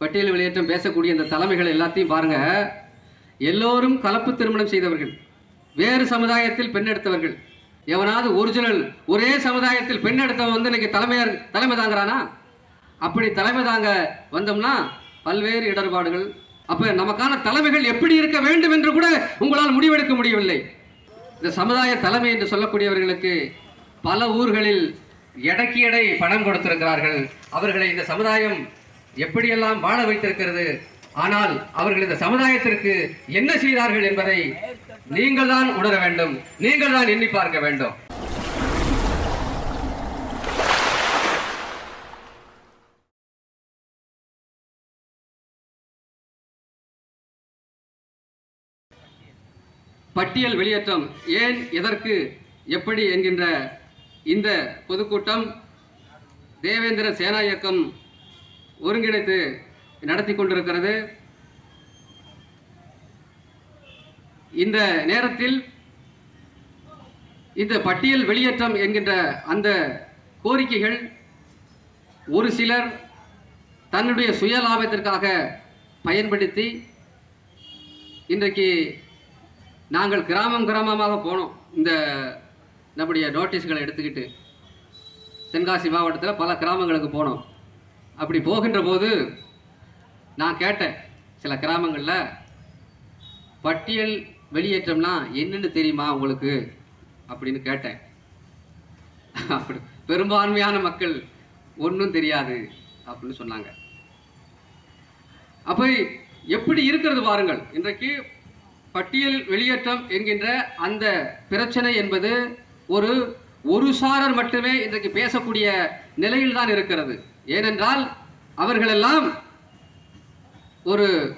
பட்டியல் வெளியேற்றம் பேசக்கூடிய இந்த தலைமைகள் எல்லாத்தையும் பாருங்க. எல்லோரும் கலப்பு திருமணம் செய்தவர்கள். வேறு சமுதாயத்தில் பெண் எடுத்தவர்கள். எவனாவது ஒரிஜினல் ஒரே சமுதாயத்தில் பெண் எடுத்தவன் வந்து இன்னைக்கு தலைமையார் தலைமை தாங்குறானா? அப்படி தலைமை தாங்க வந்தோம்னா பல்வேறு இடர்பாடுகள். அப்போ நமக்கான தலைமைகள் எப்படி இருக்க வேண்டும் என்று கூட உங்களால் முடிவெடுக்க முடியவில்லை. இந்த சமுதாய தலைமை என்று சொல்லக்கூடியவர்களுக்கு பல ஊர்களில் எடைக்கு எடை பணம் கொடுத்திருக்கிறார்கள். அவர்களை இந்த சமுதாயம் எப்படியெல்லாம் வாழ வைத்திருக்கிறது? ஆனால் அவர்கள் இந்த சமுதாயத்திற்கு என்ன செய்தார்கள் என்பதை நீங்கள் தான் உணர வேண்டும். நீங்கள் தான் எண்ணி பார்க்க வேண்டும். பட்டியல் வெளியேற்றம் ஏன் எதற்கு எப்படி என்கின்ற இந்த பொதுக்கூட்டம் தேவேந்திர சேனா இயக்கம் ஒருங்கிணைத்து நடத்தி கொண்டிருக்கிறது. இந்த நேரத்தில் இந்த பட்டியல் வெளியேற்றம் என்கின்ற அந்த கோரிக்கைகள் ஒரு சிலர் தன்னுடைய சுய லாபத்திற்காக பயன்படுத்தி இன்றைக்கு நாங்கள் கிராமம் கிராமமாக போனோம். இந்த நம்முடைய நோட்டீஸ்களை எடுத்துக்கிட்டு தென்காசி மாவட்டத்தில் பல கிராமங்களுக்கு போனோம். அப்படி போகின்ற போது நான் கேட்டேன் சில கிராமங்களில் பட்டியல் வெளியேற்றம்னா என்னென்னு தெரியுமா உங்களுக்கு? அப்படின்னு கேட்டேன். அப்படி பெரும்பான்மையான மக்கள் ஒன்றும் தெரியாது அப்படின்னு சொன்னாங்க. அப்போ எப்படி இருக்கிறது பாருங்கள். இன்றைக்கு பட்டியல் வெளியேற்றம் என்கின்ற அந்த பிரச்சனை என்பது ஒரு ஒரு சாரர் மட்டுமே இன்றைக்கு பேசக்கூடிய நிலையில் தான் இருக்கிறது. ஏனென்றால் அவர்களெல்லாம் ஒரு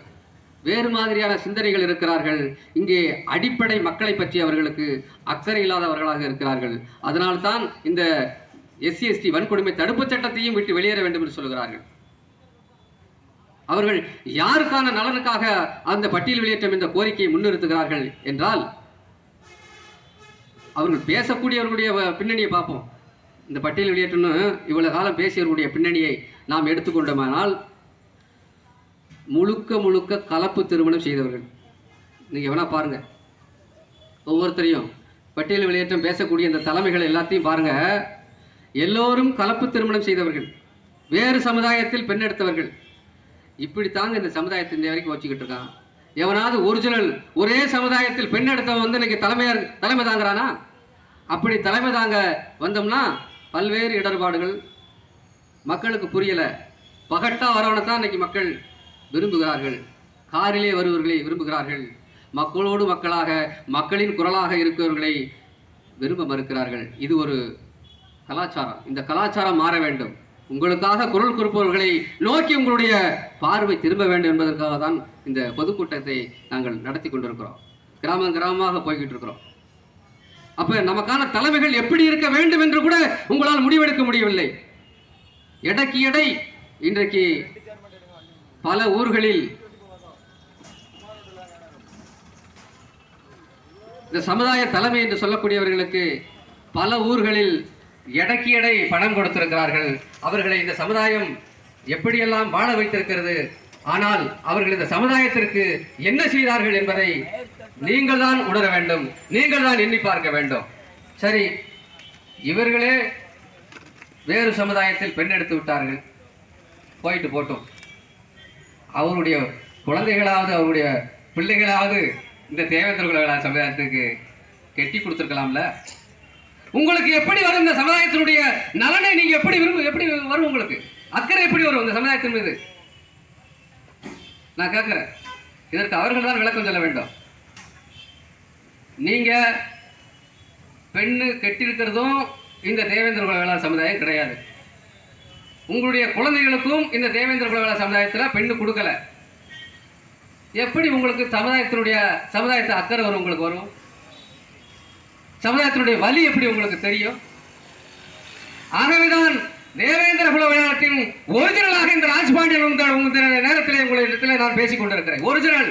வேறு மாதிரியான சிந்தனைகள் இருக்கிறார்கள். இங்கே அடிப்படை மக்களை பற்றி அவர்களுக்கு அக்கறை இல்லாதவர்களாக இருக்கிறார்கள். அதனால்தான் இந்த எஸ்சி எஸ்டி வன்கொடுமை தடுப்புச் சட்டத்தையும் விட்டு வெளியேற வேண்டும் என்று சொல்கிறார்கள். அவர்கள் யாருக்கான நலனுக்காக அந்த பட்டியல் வெளியேற்றம் என்ற கோரிக்கையை முன்னிறுத்துகிறார்கள் என்றால் அவர்கள் பேசக்கூடியவர்களுடைய வ- பின்னணியை பார்ப்போம். இந்த பட்டியல் வெளியேற்றம்னு இவ்வளவு காலம் பேசியவர்களுடைய பின்னணியை நாம் எடுத்துக்கொண்டோமானால் முழுக்க முழுக்க கலப்பு திருமணம் செய்தவர்கள். நீங்கள் வேணா பாருங்கள் ஒவ்வொருத்தரையும் பட்டியல் வெளியேற்றம் பேசக்கூடிய இந்த தலைமைகள் எல்லாத்தையும் பாருங்கள் எல்லோரும் கலப்பு திருமணம் செய்தவர்கள். வேறு சமுதாயத்தில் பெண் எடுத்தவர்கள். இப்படி தாங்க இந்த சமுதாயத்தை இந்த வரைக்கும் வச்சுக்கிட்டு இருக்கான் எவனாவது ஒரிஜினல் ஒரே சமுதாயத்தில் பெண் எடுத்தவன் வந்து இன்னைக்கு தலைமையாக தலைமை தாங்குறானா? அப்படி தலைமை தாங்க வந்தோம்னா பல்வேறு இடர்பாடுகள் மக்களுக்கு புரியலை. பகட்டா வரவனை தான் இன்றைக்கி மக்கள் விரும்புகிறார்கள். காரிலே வருவர்களை விரும்புகிறார்கள். மக்களோடு மக்களாக மக்களின் குரலாக இருக்கிறவர்களை விரும்ப மறுக்கிறார்கள். இது ஒரு கலாச்சாரம். இந்த கலாச்சாரம் மாற வேண்டும். உங்களுக்காக குரல் கொடுப்பவர்களை நோக்கி உங்களுடைய பார்வை திரும்ப வேண்டும் என்பதற்காக தான் இந்த பொதுக்கூட்டத்தை நாங்கள் நடத்தி கொண்டிருக்கிறோம். கிராமம் கிராமமாக போய்கிட்டு இருக்கிறோம். அப்ப நமக்கான தலைமைகள் எப்படி இருக்க வேண்டும் என்று கூட உங்களால் முடிவெடுக்க முடியவில்லை. எடைக்கு எடை இன்றைக்கு பல ஊர்களில் இந்த சமுதாய தலைமை என்று சொல்லக்கூடியவர்களுக்கு பல ஊர்களில் எடைக்கு எடை பணம் கொடுத்திருக்கிறார்கள். அவர்களை இந்த சமுதாயம் எப்படியெல்லாம் வாழ வைத்திருக்கிறது? ஆனால் அவர்கள் இந்த சமுதாயத்திற்கு என்ன செய்தார்கள் என்பதை நீங்கள் தான் உணர வேண்டும். நீங்கள் தான் எண்ணி பார்க்க வேண்டும். சரி இவர்களே வேறு சமுதாயத்தில் பெண் எடுத்து விட்டார்கள். போயிட்டு போட்டோம். அவருடைய குழந்தைகளாவது அவருடைய பிள்ளைகளாவது இந்த தேவேந்திர சமுதாயத்துக்கு கெட்டி கொடுத்துருக்கலாம்ல. உங்களுக்கு எப்படி வரும் இந்த சமுதாயத்தினுடைய நலனை நீங்க எப்படி விரும்ப எப்படி வரும் உங்களுக்கு? அக்கறை எப்படி வரும் இந்த சமுதாயத்தின் மீது? நான் கேட்கிறேன். இதற்கு அவர்கள் தான் விளக்கம் சொல்ல வேண்டும். நீங்கள் பெண்ணு கெட்டிருக்கிறதும் இந்த தேவேந்திர குலவேளாண் சமுதாயம் கிடையாது. உங்களுடைய குழந்தைகளுக்கும் இந்த தேவேந்திர குலவேளாண் சமுதாயத்தில் பெண்ணு கொடுக்கல. எப்படி உங்களுக்கு சமுதாயத்தினுடைய சமுதாயத்தை அக்கறை வரும் உங்களுக்கு வரும்? சமுதாயத்தினுடைய வலி எப்படி உங்களுக்கு தெரியும்? ஆகவேதான் தேவேந்திர குல விளையாட்டின் ஒரிஜினலாக இந்த ராஜ்பாண்டியன் நேரத்தில் உங்களுடைய நேரத்தில் நான் பேசிக் கொண்டிருக்கிறேன். ஒரிஜினல்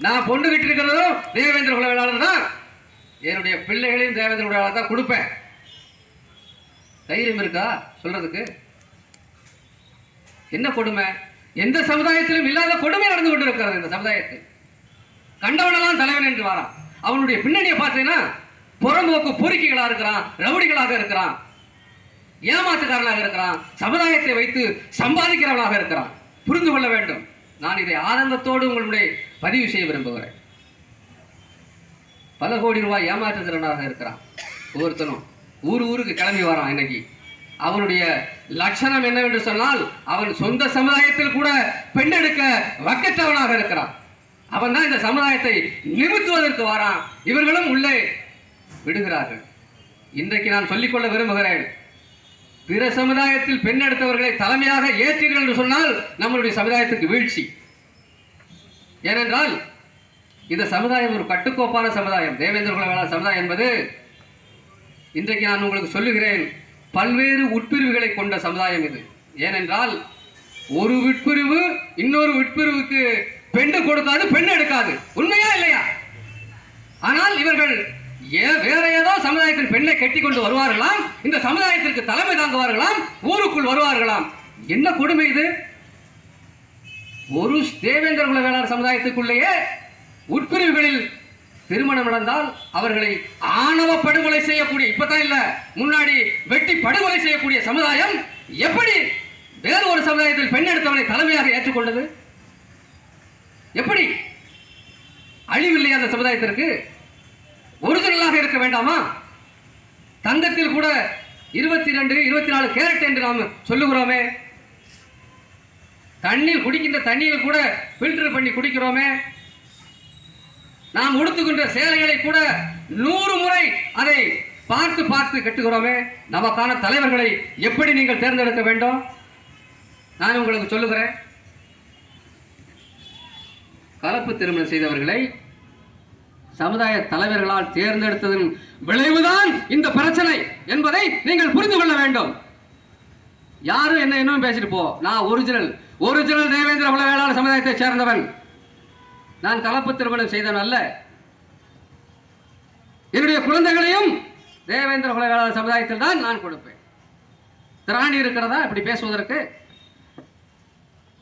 நான் பொண்ணு விட்டிருக்கிறதும் தேவேந்திர குல வேளாளர் தான். என்னுடைய பிள்ளைகளையும் தேவேந்திர குல வேளாளர் தான் கொடுப்பேன். தைரியம் இருக்கா? சொல்றதுக்கு. என்ன கொடுமை? எந்த சமுதாயத்திலும் இல்லாத கொடுமை நடந்து கொண்டிருக்கிறது இந்த சமுதாயத்தில். கண்டவனெல்லாம் தலைவன் என்று வாரான். அவனுடைய பின்னணியை பார்த்தீங்கன்னா புறம்போக்கு பொறுக்கிகளாக இருக்கிறான் ரவுடிகளாக இருக்கிறான் ஏமாத்துக்காரனாக இருக்கிறான் சமுதாயத்தை வைத்து சம்பாதிக்கிறவனாக இருக்கிறான். புரிந்து கொள்ள வேண்டும். நான் இதை ஆனந்தத்தோடு உங்களுடைய பதிவு செய்ய விரும்புகிறேன் பல கோடி ரூபாய் ஏமாற்றுகிறவனாக இருக்கிறான். ஒவ்வொருத்தனும் ஊர் ஊருக்கு கிளம்பி வரான் இன்னைக்கு. அவனுடைய லட்சணம் என்னவென்று சொன்னால் அவன் சொந்த சமுதாயத்தில் கூட பெண்ணெடுக்க வக்கற்றவனாக இருக்கிறான். அவன் தான் இந்த சமுதாயத்தை நிமித்துவதற்கு வாரான். இவர்களும் உள்ளே விடுகிறார்கள். இன்றைக்கு நான் சொல்லிக்கொள்ள விரும்புகிறேன் பிற சமுதாயத்தில் பெண் எடுத்தவர்களை தலைமையாக ஏற்றீர்கள் என்று சொன்னால் நம்மளுடைய சமுதாயத்துக்கு வீழ்ச்சி. ஏனென்றால் இந்த சமுதாயம் ஒரு கட்டுக்கோப்பான சமுதாயம். தேவேந்திர குல சமுதாயம் என்பது இன்றைக்கு நான் உங்களுக்கு சொல்லுகிறேன் பல்வேறு உட்பிரிவுகளை கொண்ட சமுதாயம் இது. ஏனென்றால் ஒரு உட்பிரிவு இன்னொரு உட்பிரிவுக்கு பெண்ணு கொடுக்காது பெண் எடுக்காது. உண்மையா இல்லையா? ஆனால் இவர்கள் ஏ வேற ஏதோ சமுதாயத்தின் பெண்ணை கட்டி கொண்டு வருவார்களாம் இந்த சமுதாயத்திற்கு தலைமை தாங்குவார்களாம் ஊருக்குள் வருவார்களாம். என்ன கொடுமை இது? ஒரு தேவேந்திர குல வேளாண் சமுதாயத்துக்குள்ளேயே உட்பிரிவுகளில் திருமணம் நடந்தால் அவர்களை ஆணவ படுகொலை செய்யக்கூடிய இப்பதான் இல்ல முன்னாடி வெட்டி படுகொலை செய்யக்கூடிய சமுதாயம் எப்படி வேறு ஒரு சமுதாயத்தில் பெண் எடுத்தவனை தலைமையாக ஏற்றுக்கொண்டது? எப்படி? அழிவில்லை அந்த சமுதாயத்திற்கு ஒரிஜினலாக இருக்க வேண்டாமா? தங்கத்தில் கூட இருபத்தி ரெண்டு இருபத்தி நாலு கேரட் என்று நாம் சொல்லுகிறோமே தண்ணீர் குடிக்கின்ற தண்ணீர் கூட ஃபில்டர் பண்ணி குடிக்கிறோமே. நாம் உடுத்துகின்ற சேலைகளை கூட நூறு முறை அதை பார்த்து பார்த்து கட்டுகிறோமே. நமக்கான தலைவர்களை எப்படி நீங்கள் தேர்ந்தெடுக்க வேண்டும்? நான் உங்களுக்கு சொல்லுகிறேன். கலப்பு திருமணம் செய்தவர்களை சமுதாய தலைவர்களால் தேர்ந்தெடுத்ததன் விளைவுதான் இந்த பிரச்சனை என்பதை நீங்கள் புரிந்து கொள்ள வேண்டும். யாரும் என்ன இன்னும் பேசிட்டு போ. நான் ஒரிஜினல் ஒரிஜினல் தேவேந்திர குல சமுதாயத்தைச் சமுதாயத்தை சேர்ந்தவன். நான் கலப்பு திருமணம் செய்தவன் அல்ல. என்னுடைய குழந்தைகளையும் தேவேந்திர குல சமுதாயத்தில் தான் நான் கொடுப்பேன். திராணி இருக்கிறதா? இப்படி பேசுவதற்கு.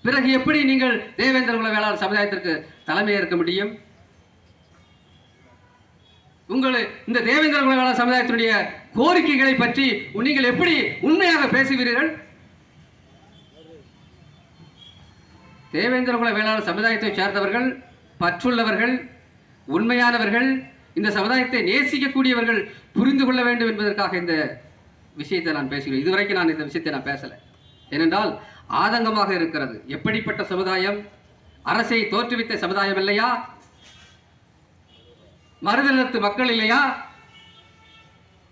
பிறகு எப்படி நீங்கள் தேவேந்திர குல வேளாண் சமுதாயத்திற்கு தலைமை ஏற்க முடியும்? உங்கள் இந்த தேவேந்திர குல வேளாண் சமுதாயத்தினுடைய கோரிக்கைகளை பற்றி நீங்கள் எப்படி உண்மையாக பேசுகிறீர்கள் தேவேந்திர குல வேளாண் சமுதாயத்தை சேர்ந்தவர்கள் பற்றுள்ளவர்கள் உண்மையானவர்கள் இந்த சமுதாயத்தை நேசிக்கக்கூடியவர்கள் புரிந்து கொள்ள வேண்டும் என்பதற்காக இந்த விஷயத்தை நான் பேசுகிறேன். இதுவரைக்கும் நான் இந்த விஷயத்தை நான் பேசலை. ஏனென்றால் ஆதங்கமாக இருக்கிறது. எப்படிப்பட்ட சமுதாயம்? அரசை தோற்றுவித்த சமுதாயம் இல்லையா? மருதநிலத்து மக்கள் இல்லையா?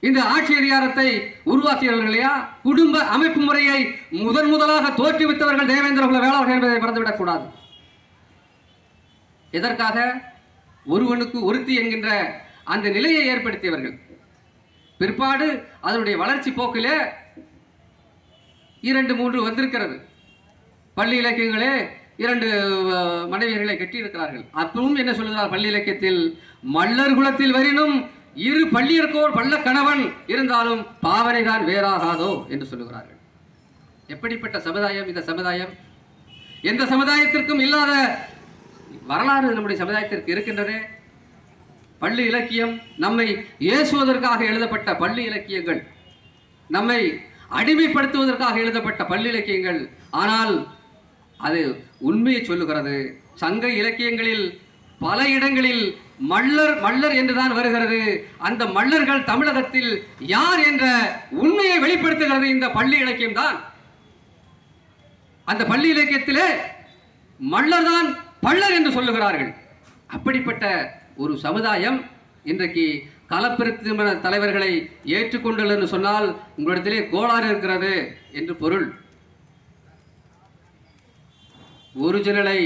இந்த ஆட்சி அதிகாரத்தை உருவாக்கியவர்கள் இல்லையா? குடும்ப அமைப்பு முறையை முதன் முதலாக தோற்றுவித்தவர்கள் தேவேந்திர குல வேளாளர்கள் என்பதை மறந்துவிடக் கூடாது எதற்காக? ஒருவனுக்கு ஒருத்தி என்கின்ற அந்த நிலையை ஏற்படுத்தியவர்கள். பிற்பாடு அதனுடைய வளர்ச்சி போக்கிலே இரண்டு மூன்று வந்திருக்கிறது. பள்ளி இலக்கியங்களே இரண்டு மனைவியர்களை கட்டியிருக்கிறார்கள். அப்பவும் என்ன சொல்லுகிறார் பள்ளி இலக்கியத்தில்? மல்லர் குலத்தில் வரினும் இரு பள்ளியிருக்கோர் பள்ள கணவன் இருந்தாலும் பாவனைதான் வேறாகாதோ என்று சொல்லுகிறார்கள். எப்படிப்பட்ட சமுதாயம் இந்த சமுதாயம்? எந்த சமுதாயத்திற்கும் இல்லாத வரலாறு நம்முடைய சமுதாயத்திற்கு இருக்கின்றதே? பள்ளி இலக்கியம் நம்மை ஏசுவதற்காக எழுதப்பட்ட பள்ளி இலக்கியங்கள் நம்மை அடிமைப்படுத்துவதற்காக எழுதப்பட்ட பள்ளி இலக்கியங்கள் ஆனால் அது உண்மையை சொல்லுகிறது. சங்க இலக்கியங்களில் பல இடங்களில் மல்லர் மல்லர் என்றுதான் வருகிறது. அந்த மல்லர்கள் தமிழகத்தில் யார் என்ற உண்மையை வெளிப்படுத்துகிறது இந்த பள்ளி இலக்கியம் தான். அந்த பள்ளி இலக்கியத்திலே மல்லர் தான் பள்ளர் என்று சொல்லுகிறார்கள். அப்படிப்பட்ட ஒரு சமுதாயம் இன்றைக்கு கலப்பெரு திருமண தலைவர்களை ஏற்றுக்கொண்டுள்ள என்று சொன்னால் உங்களிடத்திலே கோளாறு இருக்கிறது என்று பொருள். ஒரிஜினலை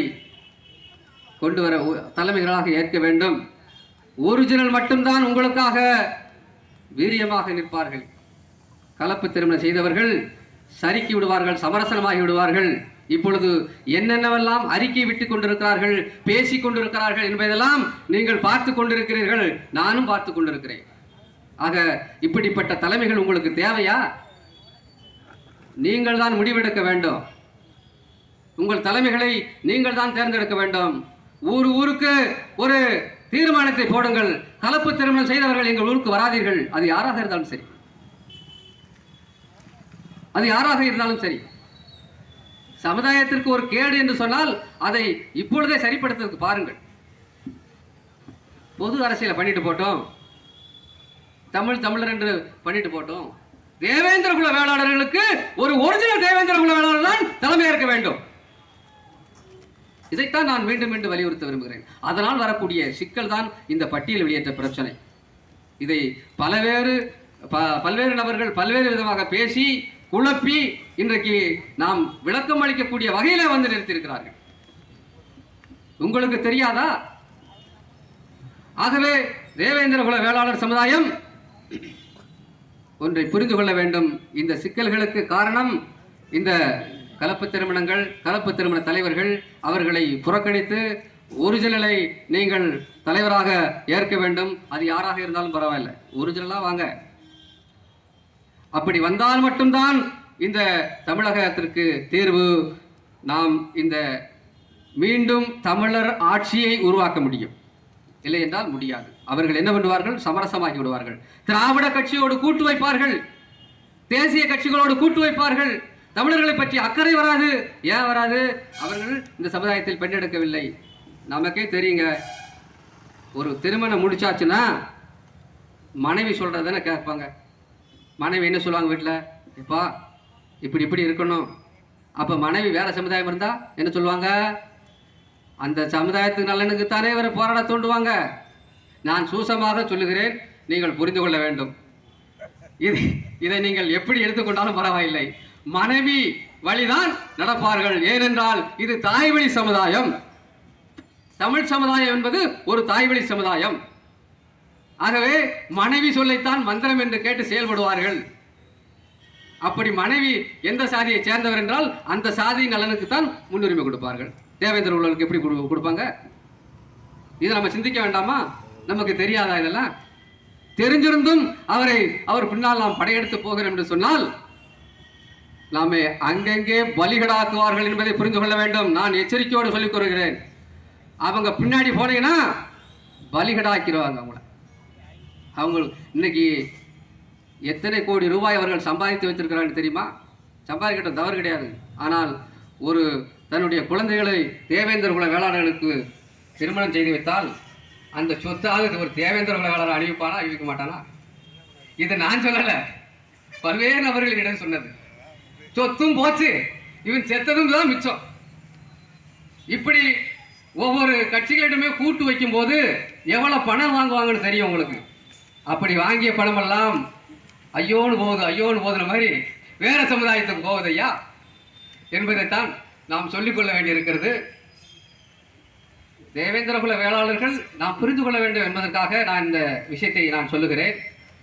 கொண்டு வர தலைமைகளாக ஏற்க வேண்டும். ஒரிஜினல் மட்டும்தான் உங்களுக்காக வீரியமாக நிற்பார்கள். கலப்பு திருமணம் செய்தவர்கள் சறுக்கி விடுவார்கள் சமரசனமாகி விடுவார்கள். இப்பொழுது என்னென்னவெல்லாம் அறிக்கை விட்டு கொண்டிருக்கிறார்கள் பேசிக் கொண்டிருக்கிறார்கள் என்பதெல்லாம் நீங்கள் பார்த்து கொண்டிருக்கிறீர்கள். நானும் பார்த்து கொண்டிருக்கிறேன். ஆக இப்படிப்பட்ட தலைமைகள் உங்களுக்கு தேவையா? நீங்கள் தான் முடிவெடுக்க வேண்டும். உங்கள் தலைமைகளை நீங்கள் தான் தேர்ந்தெடுக்க வேண்டும். ஊர் ஊருக்கு ஒரு தீர்மானத்தை போடுங்கள். கலப்பு திருமணம் செய்தவர்கள் எங்கள் ஊருக்கு வராதீர்கள். அது யாராக இருந்தாலும் சரி. அது யாராக இருந்தாலும் சரி. சமுதாயத்திற்கு ஒரு கேடு என்று சொன்னால் அதை இப்பொழுதே சரிப்படுத்துறதுக்கு பாருங்கள். பொது அரசியலை பண்ணிட்டு போட்டோம். தமிழ் தமிழர் என்று பண்ணிட்டு போட்டோம். தேவேந்திர குல வேளாளர்களுக்கு ஒரு ஒரிஜினல் தேவேந்திர குல வேளாளர் தான் தலைமையேற்க வேண்டும். இதைத்தான் நான் மீண்டும் மீண்டும் வலியுறுத்த விரும்புகிறேன். அதனால் வரக்கூடிய சிக்கல் தான் இந்த பட்டியல் வெளியேற்ற பிரச்சனை. இதை பலவேறு ப- பல்வேறு நபர்கள் பல்வேறு விதமாக பேசி குழப்பி இன்றைக்கு நாம் விளக்கம் அளிக்கக்கூடிய வகையில வந்து நிறுத்தியிருக்கிறார்கள். உங்களுக்கு தெரியாதா? ஆகவே தேவேந்திர குல வேளாளர் சமுதாயம் ஒன்றை புரிந்து கொள்ள வேண்டும். இந்த சிக்கல்களுக்கு காரணம் இந்த கலப்பு திருமணங்கள் கலப்பு திருமண தலைவர்கள் அவர்களை புறக்கணித்து ஒரிஜினலை நீங்கள் தலைவராக ஏற்க வேண்டும். அது யாராக இருந்தாலும் பரவாயில்லை. ஒரிஜினலாக வாங்க. அப்படி வந்தால் மட்டும்தான் இந்த தமிழகத்திற்கு தீர்வு. நாம் இந்த மீண்டும் தமிழர் ஆட்சியை உருவாக்க முடியும். இல்லை என்றால் முடியாது. அவர்கள் என்ன பண்ணுவார்கள்? சமரசமாக்கி விடுவார்கள். திராவிட கட்சியோடு கூட்டு வைப்பார்கள். தேசிய கட்சிகளோடு கூட்டு வைப்பார்கள். தமிழர்களை பற்றி அக்கறை வராது. ஏன் வராது? அவர்கள் இந்த சமுதாயத்தில் பெண்ணெடுக்கவில்லை. நமக்கே தெரியுங்க. ஒரு திருமணம் முடிச்சாச்சுன்னா மனைவி சொல்கிறதுன்னு கேட்பாங்க. மனைவி என்ன சொல்லுவாங்க வீட்டில் இப்போ இப்படி இப்படி இருக்கணும். அப்போ மனைவி வேறு சமுதாயம் இருந்தால் என்ன சொல்லுவாங்க? அந்த சமுதாயத்துக்கு நலனுக்கு தானே இவர் போராட தூண்டுவாங்க. நான் சூசமாக சொல்லுகிறேன் நீங்கள் புரிந்து கொள்ள வேண்டும். இது இதை நீங்கள் எப்படி எடுத்துக்கொண்டாலும் பரவாயில்லை. மனைவி வழிதான் நடப்பார்கள். ஏனென்றால் இது தாய்வழி சமுதாயம். தமிழ் சமுதாயம் என்பது ஒரு தாய்வழி சமுதாயம். ஆகவே மனைவி சொல்லைத்தான் மந்திரம் என்று கேட்டு செயல்படுவார்கள். அப்படி மனைவி எந்த சாதியை சேர்ந்தவர் என்றால் அந்த சாதி நலனுக்கு தான் முன்னுரிமை கொடுப்பார்கள். தேவேந்திர உள்ளவர்களுக்கு எப்படி கொடு- கொடுப்பாங்க? இதை நம்ம சிந்திக்க வேண்டாமா? நமக்கு தெரியாதா இதெல்லாம்? தெரிஞ்சிருந்தும் அவரை அவர் பின்னால் நாம் படையெடுத்து போகிறோம் என்று சொன்னால் நாமே அங்கங்கே பலிகடாக்குவார்கள் என்பதை புரிந்து கொள்ள வேண்டும். நான் எச்சரிக்கையோடு சொல்லிக் கூறுகிறேன். அவங்க பின்னாடி போனீங்கன்னா பலிகடாக்கிடுவாங்க அவங்கள. அவங்க இன்னைக்கு எத்தனை கோடி ரூபாய் அவர்கள் சம்பாதித்து வைத்திருக்கிறார்கள் தெரியுமா? சம்பாதிக்கட்டும் தவறு கிடையாது. ஆனால் ஒரு தன்னுடைய குழந்தைகளை தேவேந்திர குல வேளாளர்களுக்கு திருமணம் செய்து வைத்தால் அந்த சொத்தாக ஒரு தேவேந்திர குல வேளாளர் அணிவிப்பானா அறிவிக்க மாட்டானா? இது நான் சொல்லலை. பல்வேறு நபர்கள் என்னிடம் சொன்னது. சொத்தும் போச்சு. இவன் செத்ததும் தான் மிச்சம். இப்படி ஒவ்வொரு கட்சிகளிடமே கூட்டு வைக்கும்போது எவ்வளோ பணம் வாங்குவாங்கன்னு தெரியும் உங்களுக்கு? அப்படி வாங்கிய பணமெல்லாம் ஐயோன்னு போகுது ஐயோன்னு போகுதுன மாதிரி வேற சமுதாயத்துக்கு போகுது ஐயா. என்பதைத்தான் நாம் சொல்லிக்கொள்ள வேண்டியிருக்கிறது. தேவேந்திரகுல வேளாளர்கள் நாம் புரிந்து கொள்ள வேண்டும் என்பதற்காக நான் இந்த விஷயத்தை நான் சொல்லுகிறேன்.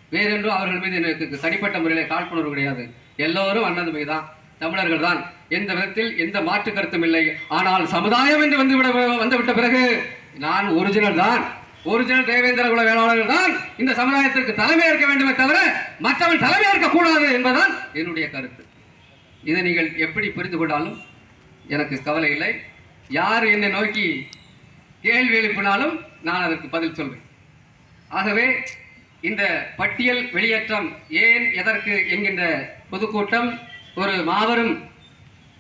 வேறென்றும் அவர்கள் மீது எனக்கு தனிப்பட்ட முறையில் காழ்ப்புணர்வு கிடையாது. எல்லோரும் அண்ணன் தான் தமிழர்கள் தான் எந்த விதத்தில் எந்த மாற்று கருத்தும் இல்லை. ஆனால் சமுதாயம் என்று வந்து விட வந்துவிட்ட பிறகு நான் ஒரிஜினல் தான். ஒரிஜினல் தேவேந்திர குல வேளாளர்கள் தான். இந்த சமுதாயத்திற்கு தலைமை ஏற்க வேண்டுமே தவிர மற்றவன் தலைமை ஏற்கக்கூடாது என்பதுதான் என்னுடைய கருத்து. இதை நீங்கள் எப்படி புரிந்து கொண்டாலும் எனக்கு கவலை இல்லை. யார் என்னை நோக்கி கேள்வி எழுப்பினாலும் நான் அதற்கு பதில் சொல்வேன். ஆகவே இந்த பட்டியல் வெளியேற்றம் ஏன் எதற்கு என்கின்ற பொதுக்கூட்டம் ஒரு மாபெரும்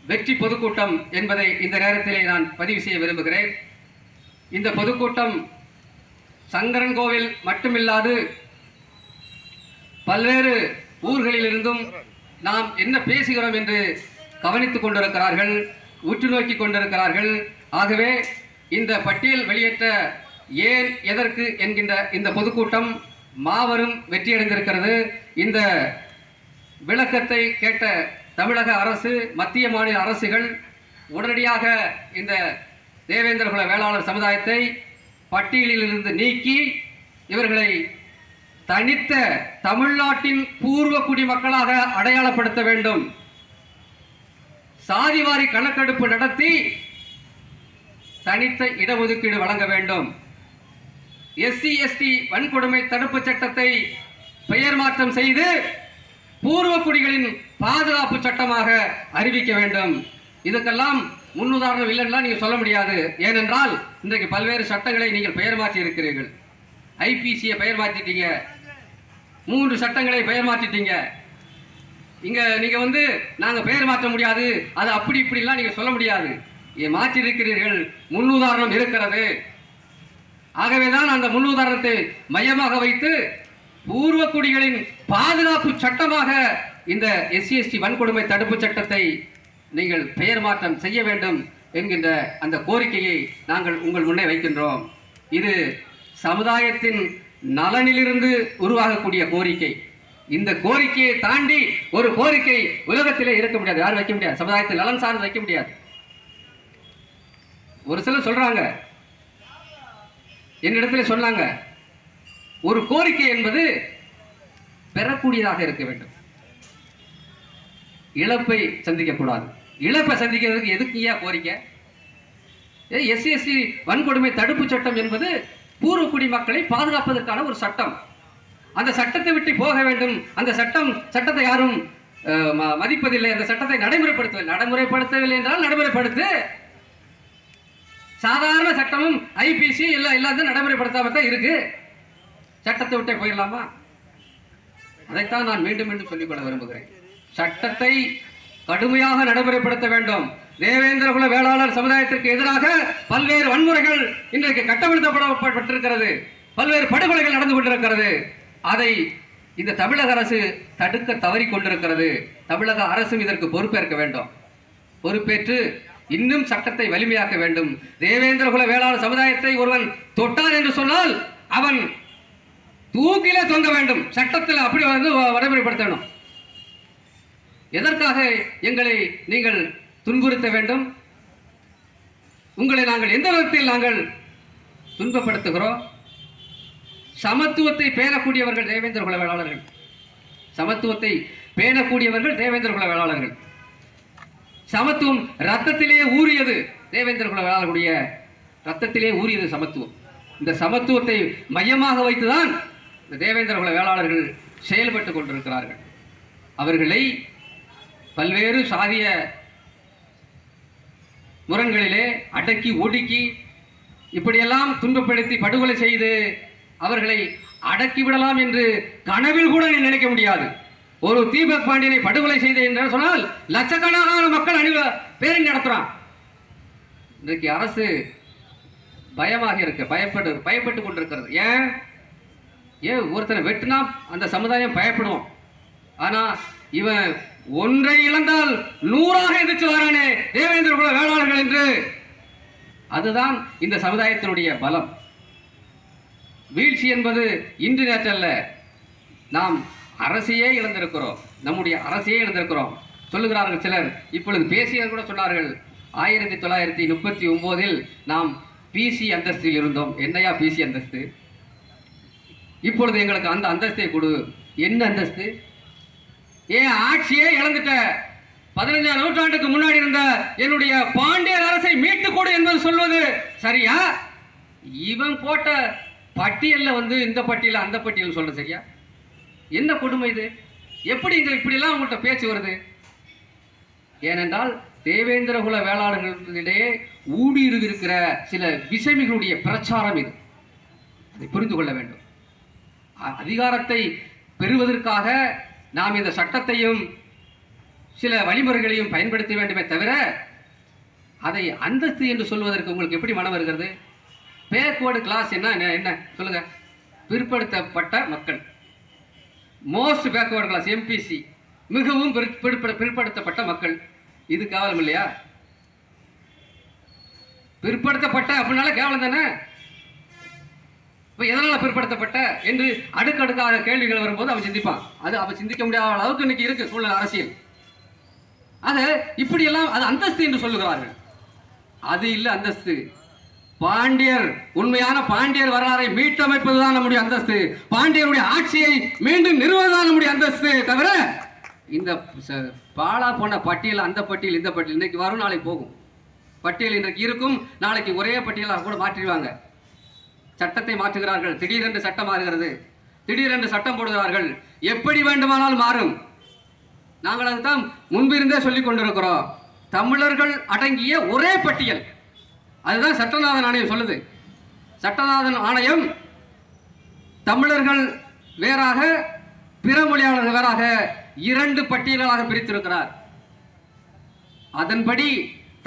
வெற்றி பொதுக்கூட்டம் என்பதை இந்த நேரத்திலே நான் பதிவு செய்ய விரும்புகிறேன். இந்த பொதுக்கூட்டம் சங்கரன் கோவில் மட்டுமில்லாது பல்வேறு ஊர்களிலிருந்தும் நாம் என்ன பேசுகிறோம் என்று கவனித்துக் கொண்டிருக்கிறார்கள் உற்று நோக்கி கொண்டிருக்கிறார்கள். ஆகவே இந்த பட்டியல் வெளியேற்ற ஏன் எதற்கு என்கின்ற இந்த பொதுக்கூட்டம் மாபெரும் வெற்றியடைந்திருக்கிறது. இந்த விளக்கத்தை கேட்ட தமிழக அரசு மத்திய மாநில அரசுகள் உடனடியாக இந்த தேவேந்திரகுல வேளாளர் சமுதாயத்தை பட்டியலிலிருந்து நீக்கி இவர்களை தனித்த தமிழ்நாட்டின் பூர்வ குடிமக்களாக அடையாளப்படுத்த வேண்டும். சாதிவாரி கணக்கெடுப்பு நடத்தி தனித்த இடஒதுக்கீடு வழங்க வேண்டும். எஸ்சி எஸ்டி வன்கொடுமை தடுப்பு சட்டத்தை பெயர் மாற்றம் செய்து பூர்வ குடிகளின் பாதுகாப்பு சட்டமாக அறிவிக்க வேண்டும். இதுக்கெல்லாம் முன்னுதாரணம் இல்லைன்னா நீங்கள் சொல்ல முடியாது. ஏனென்றால் இன்றைக்கு பல்வேறு சட்டங்களை நீங்கள் பெயர் மாற்றி இருக்கிறீர்கள் ஐபிசியை பெயர் மாற்றிட்டீங்க. மூன்று சட்டங்களை பெயர் மாற்றிட்டீங்க. இங்கே நீங்கள் வந்து நாங்கள் பெயர் மாற்ற முடியாது. அது அப்படி இப்படிலாம் நீங்கள் சொல்ல முடியாது. இதை மாற்றி இருக்கிறீர்கள் முன்னுதாரணம் இருக்கிறது. ஆகவே தான் அந்த முன்னுதாரணத்தை மையமாக வைத்து பூர்வ குடிகளின் பாதுகாப்பு சட்டமாக இந்த எஸ்சிஎஸ்டி வன்கொடுமை தடுப்பு சட்டத்தை நீங்கள் பெயர் மாற்றம் செய்ய வேண்டும் என்கின்ற அந்த கோரிக்கையை நாங்கள் உங்கள் முன்னே வைக்கின்றோம். இது சமுதாயத்தின் நலனிலிருந்து உருவாகக்கூடிய கோரிக்கை. இந்த கோரிக்கையை தாண்டி ஒரு கோரிக்கை உலகத்திலே இருக்க முடியாது. யாரும் வைக்க முடியாது. சமுதாயத்தில் நலன் சார்ந்து வைக்க முடியாது. ஒரு சிலர் சொல்றாங்க. என்னிடத்துல சொன்னாங்க. ஒரு கோரிக்கை என்பது பெறக்கூடியதாக இருக்க வேண்டும். இழப்பை சந்திக்கக்கூடாது. இழப்பை சந்திக்கிறதுக்கு எதுக்கு ஏன் கோரிக்கை? எஸ்சி எஸ்சி வன்கொடுமை தடுப்பு சட்டம் என்பது பூர்வ குடிமக்களை பாதுகாப்பதற்கான ஒரு சட்டம். அந்த சட்டத்தை விட்டு போக வேண்டும். அந்த சட்டம் சட்டத்தை யாரும் ம- மதிப்பதில்லை. அந்த சட்டத்தை நடைமுறைப்படுத்தவில்லை. நடைமுறைப்படுத்தவில்லை என்றால் நடைமுறைப்படுத்து. சாதாரண சட்டமும் ஐபிசி எல்லாம் எல்லாத்தையும் நடைமுறைப்படுத்தாமல் தான் இருக்குது சட்டத்தை விட்டே போயிடலாமா? அதைத்தான் நான் மீண்டும் மீண்டும் சொல்லிக்கொள்ள விரும்புகிறேன். சட்டத்தை கடுமையாக நடைமுறைப்படுத்த வேண்டும். தேவேந்திரகுல வேளாளர் சமுதாயத்திற்கு எதிராக பல்வேறு வன்முறைகள் இன்றைக்கு கட்டவிழ்த்தப்படப்பட்டிருக்கிறது பல்வேறு படுகொலைகள் நடந்து கொண்டிருக்கிறது. அதை இந்த தமிழக அரசு தடுக்க தவறி கொண்டிருக்கிறது. தமிழக அரசும் இதற்கு பொறுப்பேற்க வேண்டும். பொறுப்பேற்று இன்னும் சட்டத்தை வலிமையாக்க வேண்டும். தேவேந்திரகுல வேளாளர் சமுதாயத்தை ஒருவன் தொட்டான் என்று சொன்னால் அவன் தூக்கில தொங்க வேண்டும். சட்டத்தில் அப்படி வந்து வரைமுறைப்படுத்தணும். எதற்காக எங்களை நீங்கள் துன்புறுத்த வேண்டும்? உங்களை நாங்கள் எந்த விதத்தில் நாங்கள் துன்பப்படுத்துகிறோம்? சமத்துவத்தை பேணக்கூடியவர்கள் தேவேந்திர குல வேளாளர்கள் சமத்துவத்தை பேணக்கூடியவர்கள் தேவேந்திர குல வேளாளர்கள் சமத்துவம் ரத்தத்திலே ஊறியது தேவேந்திர குல வேளாளர்களுடைய ரத்தத்திலே ஊறியது சமத்துவம். இந்த சமத்துவத்தை மையமாக வைத்துதான் இந்த தேவேந்திர குல வேளாளர்கள் செயல்பட்டு கொண்டிருக்கிறார்கள். அவர்களை பல்வேறு சாதிய முரண்களிலே அடக்கி ஒடுக்கி இப்படியெல்லாம் துன்பப்படுத்தி படுகொலை செய்து அவர்களை அடக்கி விடலாம் என்று கனவில் கூட நீ நினைக்க முடியாது. ஒரு தீபக் பாண்டியனை படுகொலை செய்த என்று சொன்னால் லட்சக்கணக்கான மக்கள் அணி பேரணி நடத்துறான். இன்றைக்கு அரசு பயமாக இருக்கு பயப்படு பயப்பட்டு கொண்டிருக்கிறது. ஏன்? ஏன் ஒருத்தனை வெட்டினா அந்த சமுதாயம் பயப்படும் ஆனால் இவன் ஒன்றை இழந்தால் நூறாக எதிர்த்து வரானே தேவேந்திர குல வேளாளர்கள் என்று. அதுதான் இந்த சமுதாயத்தினுடைய பலம். வீழ்ச்சி என்பது இன்று நேற்றல்ல. நாம் அரசையே இழந்திருக்கிறோம். நம்முடைய அரசையே இழந்திருக்கிறோம். சொல்லுகிறார்கள் சிலர். இப்பொழுது பேசியவர் கூட சொன்னார்கள் ஆயிரத்தி தொள்ளாயிரத்தி முப்பத்தி ஒம்போதில் நாம் பிசி அந்தஸ்தில் இருந்தோம். என்னையா பிசி அந்தஸ்து? இப்பொழுது எங்களுக்கு அந்த அந்தஸ்தை கொடு. என்ன அந்தஸ்து? ஏன் ஆட்சியே இழந்துட்ட. பதினஞ்சாம் நூற்றாண்டுக்கு முன்னாடி இருந்த என்னுடைய பாண்டியர் அரசை மீட்டு கொடு என்பது சொல்வது சரியா? இவன் போட்ட பட்டியலில் வந்து இந்த பட்டியல் அந்த பட்டியல் சொல்ற சரியா? என்ன கொடுமை இது? எப்படி இந்த இப்படிலாம் உங்கள்கிட்ட பேச்சு வருது? ஏனென்றால் தேவேந்திர குல வேளாளர்களிடையே ஊடுருவிருக்கிற சில விஷமிகளுடைய பிரச்சாரம் இது. அதை புரிந்து கொள்ள வேண்டும். அதிகாரத்தை பெறுவதற்காக நாம் இந்த சட்டத்தையும் சில வழிமுறைகளையும் பயன்படுத்த வேண்டுமே தவிர அதை அந்தஸ்து என்று சொல்வதற்கு உங்களுக்கு எப்படி மனம் வருகிறது? பேக்வேர்டு கிளாஸ் என்ன என்ன- சொல்லுங்கள் சொல்லுங்க. பிற்படுத்தப்பட்ட மக்கள். மோஸ்ட் பேக்வேர்டு கிளாஸ் எம்பிசி மிகவும் பிற்- பிற்படுத்தப்பட்ட மக்கள். இது கேவலம் இல்லையா? பிற்படுத்தப்பட்ட அப்படின்னால கேவலம் தானே? இப்போ எதனால் பிற்படுத்தப்பட்ட என்று அடுக்கடுக்காக கேள்விகள் வரும்போது அவன் சிந்திப்பான். அது அவன் சிந்திக்க முடியாத அளவுக்கு இன்னைக்கு இருக்கு சூழல் அரசியல். அதை இப்படியெல்லாம் அது அந்தஸ்து என்று சொல்லுகிறார்கள். அது இல்லை அந்தஸ்து. பாண்டியர் உண்மையான பாண்டியர் வரலாறை மீட்டமைப்பதுதான் நம்முடைய அந்தஸ்து. பாண்டியருடைய ஆட்சியை மீண்டும் நிறுவுவதுதான் நம்முடைய அந்தஸ்து தவிர இந்த பாலா போன பட்டியல் அந்த பட்டியல் இந்த பட்டியல் இன்னைக்கு வரும் நாளைக்கு போகும். பட்டியல் இன்றைக்கு இருக்கும் நாளைக்கு ஒரே பட்டியலாக கூட மாற்றிடுவாங்க. சட்டத்தை மாற்றுகிறார்கள். திடீரென்று சட்டம் மாறுகிறது. திடீரென்று சட்டம் போடுகிறார்கள். எப்படி வேண்டுமானால் மாறும். நாங்கள் அதுதான் முன்பிருந்தே சொல்லிக் கொண்டிருக்கிறோம். தமிழர்கள் அடங்கிய ஒரே பட்டியல். அதுதான் சட்டநாதன் ஆணையம் சொல்லுது. சட்டநாதன் ஆணையம் தமிழர்கள் வேறாக பிற மொழியாளர்கள் வேறாக இரண்டு பட்டியல்களாக பிரித்திருக்கிறார். அதன்படி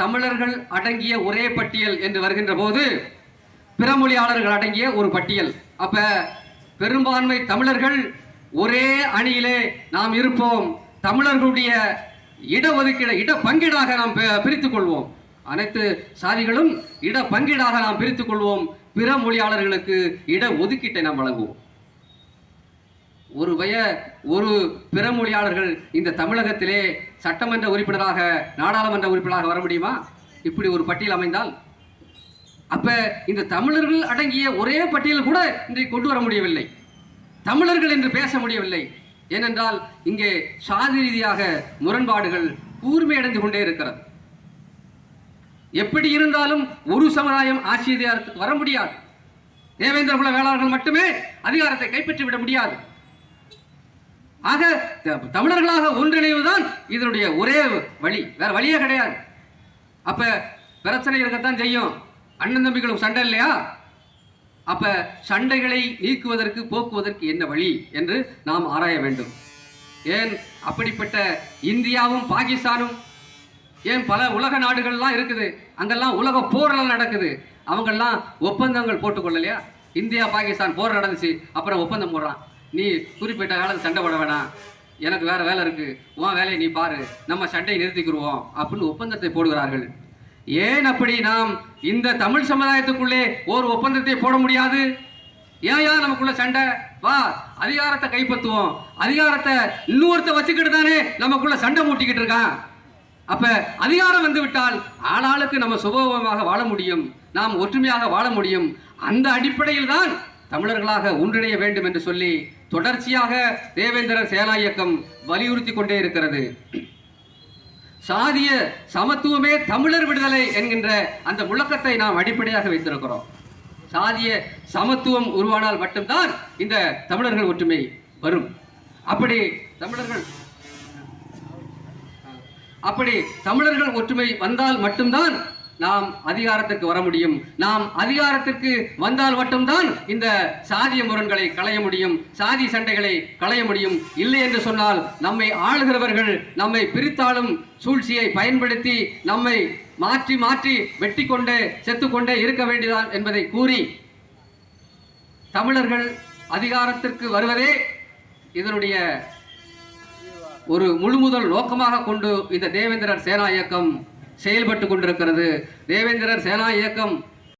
தமிழர்கள் அடங்கிய ஒரே பட்டியல் என்று வருகின்ற போது பிற மொழியாளர்கள் அடங்கிய ஒரு பட்டியல். அப்ப பெரும்பான்மை தமிழர்கள் ஒரே அணியிலே நாம் இருப்போம். தமிழர்களுடைய இடஒதுக்கீடு இட பங்கீடாக நாம் பி- பிரித்துக் கொள்வோம். அனைத்து சாதிகளும் இட பங்கீடாக நாம் பிரித்துக் கொள்வோம். பிற மொழியாளர்களுக்கு இட ஒதுக்கீட்டை நாம் வழங்குவோம். ஒரு வய ஒரு பிற மொழியாளர்கள் இந்த தமிழகத்திலே சட்டமன்ற உறுப்பினராக நாடாளுமன்ற உறுப்பினராக வர முடியுமா? இப்படி ஒரு பட்டியல் அமைந்தால் அப்ப இந்த தமிழர்கள் அடங்கிய ஒரே பட்டியல் கூட இன்றைக்கு கொண்டு வர முடியவில்லை. தமிழர்கள் என்று பேச முடியவில்லை. ஏனென்றால் இங்கே சாதி ரீதியாக முரண்பாடுகள் கூர்மையடைந்து கொண்டே இருக்கிறது. எப்படி இருந்தாலும் ஒரு சமுதாயம் ஆட்சியதிகாரத்துக்கு வர முடியாது. தேவேந்திர குல வேளாளர்கள் மட்டுமே அதிகாரத்தை கைப்பற்றி விட முடியாது. ஆக த- தமிழர்களாக ஒன்றிணைவுதான் இதனுடைய ஒரே வழி. வேற வழியே கிடையாது. அப்ப பிரச்சனை இருக்கத்தான் செய்யும். அண்ணன் தம்பிகளும் சண்டை இல்லையா? அப்ப சண்டைகளை நீக்குவதற்கு போக்குவதற்கு என்ன வழி என்று நாம் ஆராய வேண்டும். ஏன் அப்படிப்பட்ட இந்தியாவும் பாகிஸ்தானும்? ஏன் பல உலக நாடுகள்லாம் இருக்குது அங்கெல்லாம் உலக போரெல்லாம் நடக்குது. அவங்கெல்லாம் ஒப்பந்தங்கள் போட்டுக்கொள்ளலையா இந்தியா பாகிஸ்தான் போர் நடந்துச்சு அப்புறம் ஒப்பந்தம் போடுறான். நீ குறிப்பிட்ட காலத்து சண்டை போட வேணாம். எனக்கு வேற வேலை இருக்கு. உன் வேலையை நீ பாரு. நம்ம சண்டையை நிறுத்திக்கிடுவோம் அப்படின்னு ஒப்பந்தத்தை போடுகிறார்கள். ஏன் அப்படி நாம் இந்த தமிழ் சமுதாயத்துக்குள்ளே ஒரு ஒப்பந்தத்தை போட முடியாது? ஏன் யார் நமக்குள்ள சண்டை? வா அதிகாரத்தை கைப்பற்றுவோம். அதிகாரத்தை இன்னொருத்த வச்சுக்கிட்டு தானே நமக்குள்ள சண்டை மூட்டிக்கிட்டு இருக்கான். அப்ப அதிகாரம் வந்து விட்டால் ஆளாளுக்கு நம்ம சுபமாக வாழ முடியும். நாம் ஒற்றுமையாக வாழ முடியும். அந்த அடிப்படையில் தான் தமிழர்களாக ஒன்றிணைய வேண்டும் என்று சொல்லி தொடர்ச்சியாக தேவேந்திரர் சேனா இயக்கம் வலியுறுத்தி கொண்டே இருக்கிறது. சாதிய சமத்துவமே தமிழர் விடுதலை என்கின்ற அந்த முழக்கத்தை நாம் அடிப்படையாக வைத்திருக்கிறோம். சாதிய சமத்துவம் உருவானால் மட்டும்தான் இந்த தமிழர்கள் ஒற்றுமை வரும். அப்படி தமிழர்கள் அப்படி தமிழர்கள் ஒற்றுமை வந்தால் மட்டும்தான் நாம் அதிகாரத்திற்கு வர முடியும். நாம் அதிகாரத்திற்கு வந்தால் மட்டும்தான் இந்த சாதிய முரண்களை களைய முடியும். சாதி சண்டைகளை களைய முடியும். இல்லை என்று சொன்னால் நம்மை ஆளுகிறவர்கள் நம்மை பிரித்தாளும் சூழ்ச்சியை பயன்படுத்தி நம்மை மாற்றி மாற்றி வெட்டி கொண்டே செத்துக்கொண்டே இருக்க வேண்டியதான் என்பதை கூறி தமிழர்கள் அதிகாரத்திற்கு வருவதே இதனுடைய ஒரு முழுமுதல் நோக்கமாக கொண்டு இந்த தேவேந்திரர் சேனா இயக்கம் செயல்பட்டு கொண்டிருக்கிறது. தேவேந்திரர் சேனா இயக்கம்